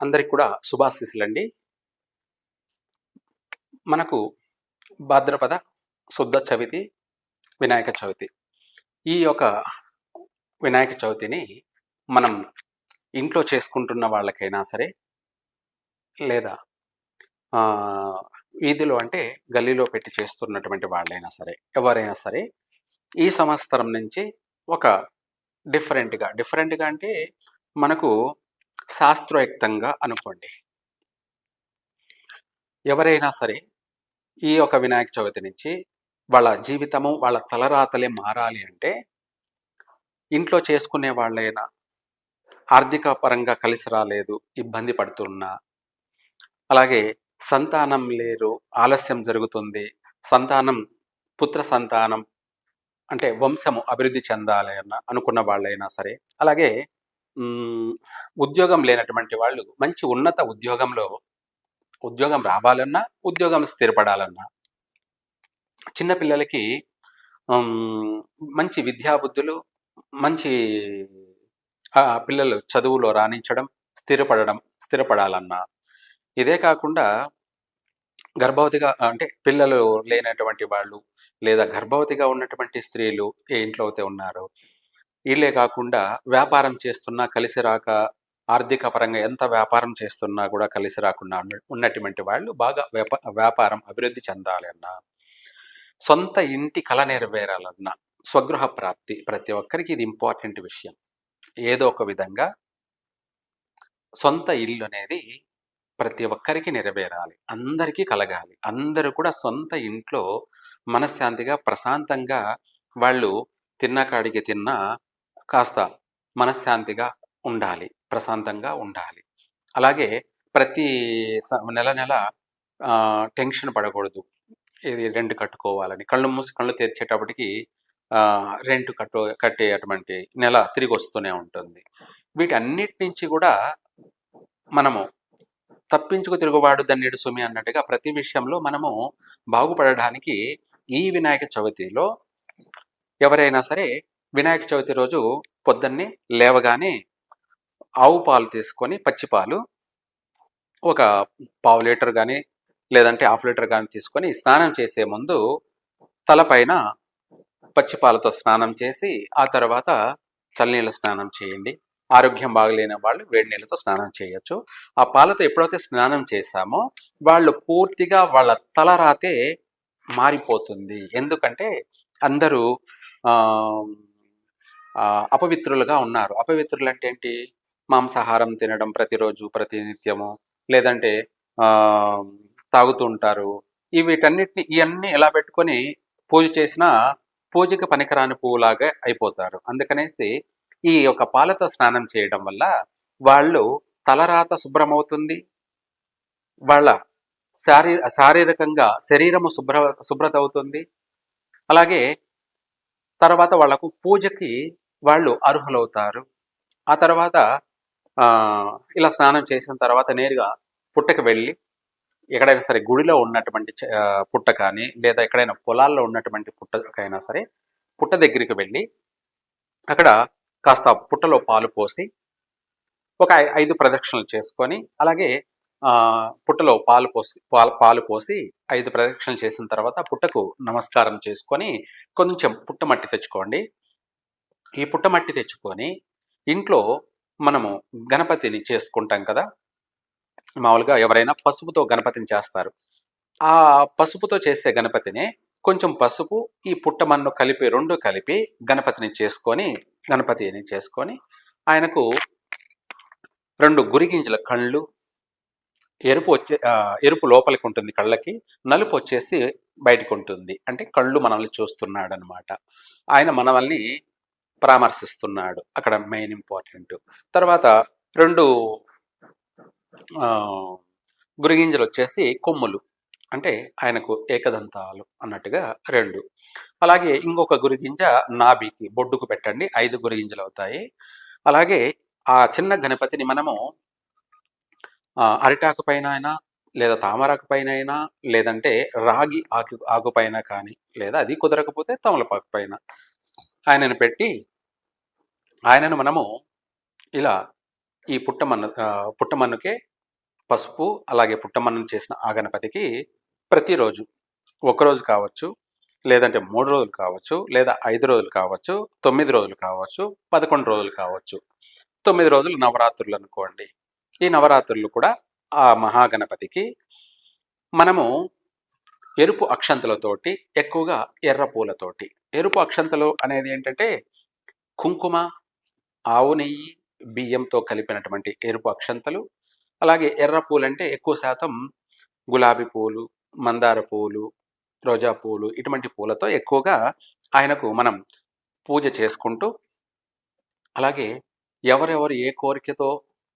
అందరికి కూడా శుభాశీస్సులండి. మనకు భాద్రపద శుద్ధ చవితి వినాయక చవితి. ఈ యొక్క వినాయక చవితిని మనం ఇంట్లో చేసుకుంటున్న వాళ్ళకైనా సరే లేదా వీధిలో అంటే గల్లీలో పెట్టి చేస్తున్నటువంటి వాళ్ళైనా సరే ఎవరైనా సరే ఈ సంవత్సరం నుంచి ఒక డిఫరెంట్గా డిఫరెంట్గా అంటే మనకు శాస్త్రయుక్తంగా అనుకోండి. ఎవరైనా సరే ఈ యొక్క వినాయక చవితి నుంచి వాళ్ళ జీవితము వాళ్ళ తలరాతలే మారాలి అంటే ఇంట్లో చేసుకునే వాళ్ళైనా ఆర్థిక పరంగా కలిసి రాలేదు ఇబ్బంది పడుతున్నా అలాగే సంతానం లేరు ఆలస్యం జరుగుతుంది సంతానం పుత్ర సంతానం అంటే వంశము అభివృద్ధి చెందాలి అన్న అనుకున్న వాళ్ళైనా సరే అలాగే ఉద్యోగం లేనటువంటి వాళ్ళు మంచి ఉన్నత ఉద్యోగంలో ఉద్యోగం రావాలన్నా ఉద్యోగం స్థిరపడాలన్నా చిన్నపిల్లలకి మంచి విద్యాబుద్ధులు మంచి పిల్లలు చదువులో రాణించడం స్థిరపడడం స్థిరపడాలన్నా ఇదే కాకుండా గర్భవతిగా అంటే పిల్లలు లేనటువంటి వాళ్ళు లేదా గర్భవతిగా ఉన్నటువంటి స్త్రీలు ఏ ఇంట్లో అయితే ఉన్నారో వీళ్ళే కాకుండా వ్యాపారం చేస్తున్నా కలిసి రాక ఆర్థిక పరంగా ఎంత వ్యాపారం చేస్తున్నా కూడా కలిసి రాకుండా ఉన్నటువంటి వాళ్ళు బాగా వ్యాపారం అభివృద్ధి చెందాలి అన్నా సొంత ఇంటి కళ నెరవేరాలన్నా స్వగృహ ప్రాప్తి ప్రతి ఒక్కరికి ఇది ఇంపార్టెంట్ విషయం. ఏదో ఒక విధంగా సొంత ఇల్లు అనేది ప్రతి ఒక్కరికి నెరవేరాలి అందరికీ కలగాలి. అందరూ కూడా సొంత ఇంట్లో మనశ్శాంతిగా ప్రశాంతంగా వాళ్ళు తిన్న కాడికి తిన్నా కాస్త మనశ్శాంతిగా ఉండాలి ప్రశాంతంగా ఉండాలి. అలాగే ప్రతి స- నెల నెల టెన్షన్ పడకూడదు. ఇది రెంట్ కట్టుకోవాలని. కళ్ళు మూసి కళ్ళు తెరిచేటప్పటికి ఆ, రెంట్ కట్టు కట్టేటువంటి నెల తిరిగి వస్తూనే ఉంటుంది. వీటన్నిటి నుంచి కూడా మనము తప్పించుకు తిరుగుబాటు దన్నేడు సుమి అన్నట్టుగా ప్రతి విషయంలో మనము బాగుపడడానికి ఈ వినాయక చవితిలో ఎవరైనా సరే వినాయక చవితి రోజు పొద్దున్నే లేవగానే ఆవు పాలు తీసుకొని పచ్చిపాలు ఒక పావు లీటర్ కానీ లేదంటే హాఫ్ లీటర్ కానీ తీసుకొని స్నానం చేసే ముందు తలపైన పచ్చిపాలతో స్నానం చేసి ఆ తర్వాత చల్లనీళ్ళ స్నానం చేయండి. ఆరోగ్యం బాగలేని వాళ్ళు వేడి నీళ్ళతో స్నానం చేయొచ్చు. ఆ పాలతో ఎప్పుడైతే స్నానం చేశామో వాళ్ళు పూర్తిగా వాళ్ళ తలరాతే మారిపోతుంది. ఎందుకంటే అందరూ ఆ, అపవిత్రులుగా ఉన్నారు. అపవిత్రులు అంటే ఏంటి మాంసాహారం తినడం ప్రతిరోజు ప్రతినిత్యము లేదంటే ఆ, తాగుతూ ఉంటారు. వీటన్నిటిని ఇవన్నీ ఎలా పెట్టుకొని పూజ చేసినా పూజకి పనికిరాని పువ్వులాగా అయిపోతారు. అందుకనేసి ఈ యొక్క పాలతో స్నానం చేయడం వల్ల వాళ్ళు తలరాత శుభ్రమవుతుంది. వాళ్ళ శారీ శారీరకంగా శరీరము శుభ్ర శుభ్రత అవుతుంది. అలాగే తర్వాత వాళ్ళకు పూజకి వాళ్ళు అర్హులవుతారు. ఆ తర్వాత ఆ, ఇలా స్నానం చేసిన తర్వాత నేరుగా పుట్టకి వెళ్ళి ఎక్కడైనా సరే గుడిలో ఉన్నటువంటి పుట్ట కానీ లేదా ఎక్కడైనా పొలాల్లో ఉన్నటువంటి పుట్టకైనా సరే పుట్ట దగ్గరికి వెళ్ళి అక్కడ కాస్త పుట్టలో పాలు పోసి ఒక ఐదు ప్రదక్షిణలు చేసుకొని అలాగే ఆ, పుట్టలో పాలు పోసి పాలు పాలు పోసి ఐదు ప్రదక్షిణలు చేసిన తర్వాత పుట్టకు నమస్కారం చేసుకొని కొంచెం పుట్ట మట్టి తెచ్చుకోండి. ఈ పుట్టమట్టి తెచ్చుకొని ఇంట్లో మనము గణపతిని చేసుకుంటాం కదా. మామూలుగా ఎవరైనా పసుపుతో గణపతిని చేస్తారు. ఆ పసుపుతో చేసే గణపతిని కొంచెం పసుపు ఈ పుట్టమన్ను కలిపి రెండు కలిపి గణపతిని చేసుకొని గణపతిని చేసుకొని ఆయనకు రెండు గురిగింజల కళ్ళు ఎరుపు వచ్చే ఎరుపు లోపలికి ఉంటుంది కళ్ళకి నలుపు వచ్చేసి బయటకు ఉంటుంది. అంటే కళ్ళు మనల్ని చూస్తున్నాడు అనమాట ఆయన మనల్ని పరామర్శిస్తున్నాడు. అక్కడ మెయిన్ ఇంపార్టెంట్ తర్వాత రెండు ఆ, గురిగింజలు వచ్చేసి కొమ్ములు. అంటే ఆయనకు ఏకదంతాలు అన్నట్టుగా రెండు. అలాగే ఇంకొక గురిగింజ నాభికి బొడ్డుకు పెట్టండి ఐదు గురిగింజలు అవుతాయి అలాగే ఆ చిన్న గణపతిని మనము అరిటాకు పైన అయినా లేదా తామరాకు పైన అయినా లేదంటే రాగి ఆకు ఆకుపైన కానీ లేదా అది కుదరకపోతే తమలపాకు పైన. ఆయనను పెట్టి ఆయనను మనము ఇలా ఈ పుట్టమన్ను పుట్టమన్నుకే పసుపు అలాగే పుట్టమన్నను చేసిన ఆ గణపతికి ప్రతిరోజు ఒకరోజు కావచ్చు లేదంటే మూడు రోజులు కావచ్చు లేదా ఐదు రోజులు కావచ్చు తొమ్మిది రోజులు కావచ్చు పదకొండు రోజులు కావచ్చు. తొమ్మిది రోజులు నవరాత్రులు అనుకోండి. ఈ నవరాత్రులు కూడా ఆ మహాగణపతికి మనము ఎరుపు అక్షంతలతోటి ఎక్కువగా ఎర్ర పూలతోటి ఎరుపు అక్షంతలు అనేది ఏంటంటే కుంకుమ ఆవు నెయ్యి బియ్యంతో కలిపినటువంటి ఎరుపు అక్షంతలు. అలాగే ఎర్ర పూలు అంటే ఎక్కువ శాతం గులాబీ పూలు మందార పూలు రోజా పూలు ఇటువంటి పూలతో ఎక్కువగా ఆయనకు మనం పూజ చేసుకుంటూ అలాగే ఎవరెవరు ఏ కోరికతో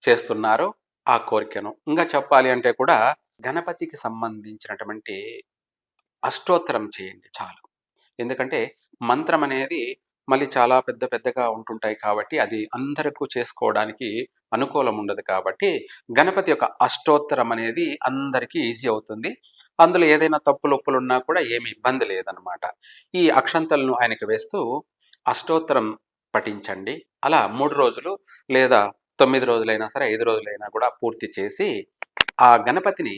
చేస్తున్నారో ఆ కోరికను. ఇంకా చెప్పాలి అంటే కూడా గణపతికి సంబంధించినటువంటి అష్టోత్తరం చేయండి చాలు. ఎందుకంటే మంత్రం అనేది మళ్ళీ చాలా పెద్ద పెద్దగా ఉంటుంటాయి కాబట్టి అది అందరికీ చేసుకోవడానికి అనుకూలం ఉండదు కాబట్టి గణపతి యొక్క అష్టోత్తరం అనేది అందరికీ ఈజీ అవుతుంది. అందులో ఏదైనా తప్పులు ఒప్పులు ఉన్నా కూడా ఏమి ఇబ్బంది లేదనమాట ఈ అక్షంతలను ఆయనకి వేస్తూ అష్టోత్తరం పఠించండి. అలా మూడు రోజులు లేదా తొమ్మిది రోజులైనా సరే ఐదు రోజులైనా కూడా పూర్తి చేసి ఆ గణపతిని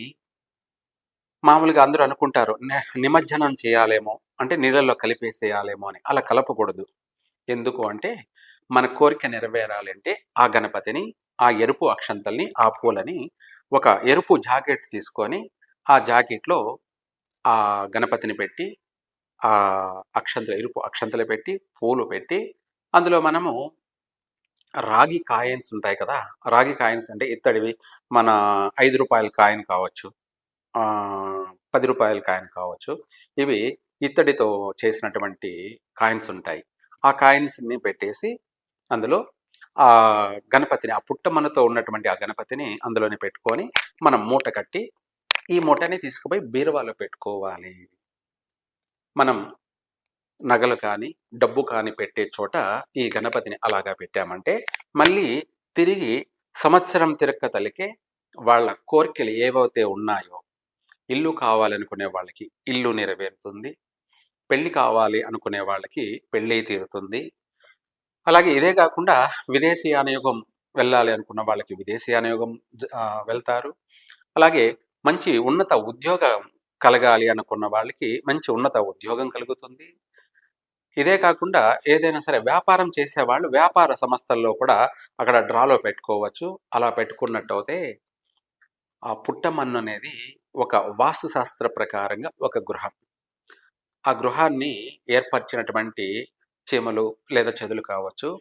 మామూలుగా అందరూ అనుకుంటారు "ని- నిమజ్జనం చేయాలేమో అంటే నీళ్ళల్లో కలిపేసేయాలేమో అని. అలా కలపకూడదు. ఎందుకు అంటే మన కోరిక నెరవేరాలి అంటే ఆ గణపతిని ఆ ఎరుపు అక్షంతల్ని ఆ పూలని ఒక ఎరుపు జాకెట్ తీసుకొని ఆ జాకెట్లో ఆ గణపతిని పెట్టి ఆ అక్షంతలు ఎరుపు అక్షంతలు పెట్టి పూలు పెట్టి అందులో మనము రాగి కాయిన్స్ ఉంటాయి కదా రాగి కాయిన్స్ అంటే ఇత్తడివి మన ఐదు రూపాయల కాయిన్ కావచ్చు. పది రూపాయల కాయిన్ కావచ్చు. ఇవి ఇత్తడితో చేసినటువంటి కాయిన్స్ ఉంటాయి. ఆ కాయిన్స్ని పెట్టేసి అందులో ఆ గణపతిని ఆ పుట్టమనతో ఉన్నటువంటి ఆ గణపతిని అందులోనే పెట్టుకొని మనం మూట కట్టి ఈ మూటని తీసుకుపోయి బీరువాలో పెట్టుకోవాలి. మనం నగలు కానీ డబ్బు కానీ పెట్టే చోట ఈ గణపతిని అలాగా పెట్టామంటే మళ్ళీ తిరిగి సంవత్సరం తిరక్క తలికే వాళ్ళ కోరికలు ఏవైతే ఉన్నాయో ఇల్లు కావాలనుకునే వాళ్ళకి ఇల్లు నెరవేరుతుంది. పెళ్ళి కావాలి అనుకునే వాళ్ళకి పెళ్ళి తీరుతుంది. అలాగే ఇదే కాకుండా విదేశీ అనుయోగం వెళ్ళాలి అనుకున్న వాళ్ళకి విదేశీ అనుయోగం వెళ్తారు. అలాగే మంచి ఉన్నత ఉద్యోగం కలగాలి అనుకున్న వాళ్ళకి మంచి ఉన్నత ఉద్యోగం కలుగుతుంది. ఇదే కాకుండా ఏదైనా సరే వ్యాపారం చేసేవాళ్ళు వ్యాపార సంస్థల్లో కూడా అక్కడ డ్రాలో పెట్టుకోవచ్చు. అలా పెట్టుకున్నట్టయితే ఆ పుట్టమన్ను అనేది ఒక వాస్తుశాస్త్ర ప్రకారంగా ఒక గృహం. ఆ గృహాన్ని ఏర్పరిచినటువంటి చీమలు లేదా చెదులు కావచ్చు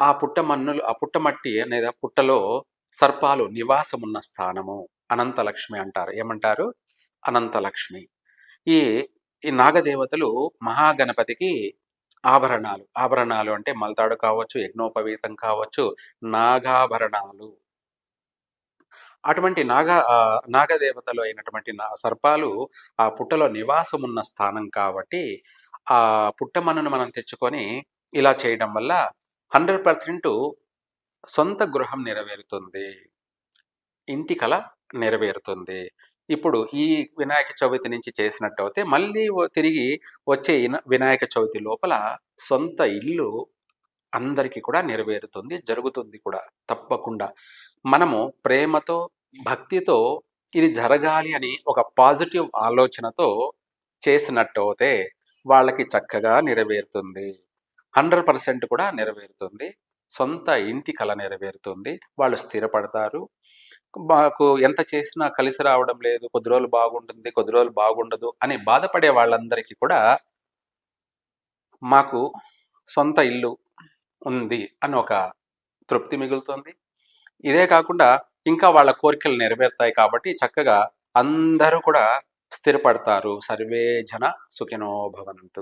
ఆ పుట్టమన్నులు ఆ పుట్టమట్టి అనేది పుట్టలో సర్పాలు నివాసం ఉన్న స్థానము. అనంతలక్ష్మి అంటారు. ఏమంటారు? అనంతలక్ష్మి. ఈ ఈ నాగదేవతలు మహాగణపతికి ఆభరణాలు. ఆభరణాలు అంటే మల్తాడు కావచ్చు యజ్ఞోపవీతం కావచ్చు నాగాభరణాలు. అటువంటి నాగ ఆ, నాగదేవతలు అయినటువంటి సర్పాలు ఆ పుట్టలో నివాసం ఉన్న స్థానం కాబట్టి ఆ పుట్టమన్నును మనం తెచ్చుకొని ఇలా చేయడం వల్ల హండ్రెడ్ పర్సెంట్ సొంత గృహం నెరవేరుతుంది. ఇంటి కళ నెరవేరుతుంది. ఇప్పుడు ఈ వినాయక చవితి నుంచి చేసినట్టు అయితే మళ్ళీ తిరిగి వచ్చే వినాయక చవితి లోపల సొంత ఇల్లు అందరికీ కూడా నెరవేరుతుంది జరుగుతుంది కూడా తప్పకుండా. మనము ప్రేమతో భక్తితో ఇది జరగాలి అని ఒక పాజిటివ్ ఆలోచనతో చేసినట్టు అయితే వాళ్ళకి చక్కగా నెరవేరుతుంది. హండ్రెడ్ పర్సెంట్ కూడా నెరవేరుతుంది. సొంత ఇంటి కళ నెరవేరుతుంది. వాళ్ళు స్థిరపడతారు. మాకు ఎంత చేసినా కలిసి రావడం లేదు. కొద్ది రోజులు బాగుంటుంది కొద్ది రోజులు బాగుండదు అని బాధపడే వాళ్ళందరికీ కూడా మాకు సొంత ఇల్లు ఉంది అని ఒక తృప్తి మిగులుతుంది. ఇదే కాకుండా ఇంకా వాళ్ళ కోరికలు నెరవేరుతాయి కాబట్టి చక్కగా అందరూ కూడా స్థిరపడతారు. సర్వే జన సుఖినో భవంతు.